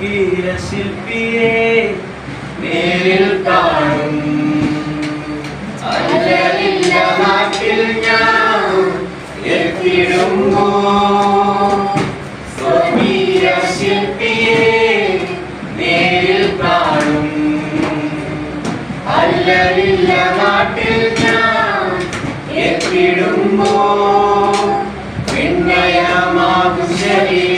സ്വർഗീയ ശില്പിയെ നേരിൽ കാണും. നാട്ടിൽ ഞാൻ എത്തിടുമ്പോ സ്വർഗീയ ശില്പിയെ നേരിൽ കാണും. അല്ലലില്ല നാട്ടിൽ ഞാൻ എത്തിടുമ്പോ പിന്നയമാകും ശരീരം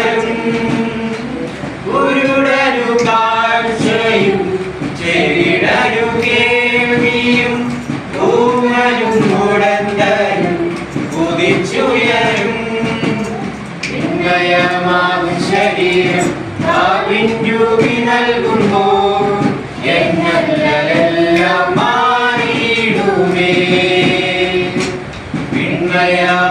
വിനയമാകും ശരീരം ആവിൻരൂപി നൽകുമ്പോൾ എന്നല്ലെല്ലാം മാറിയിടുമേ. വിനയമാകും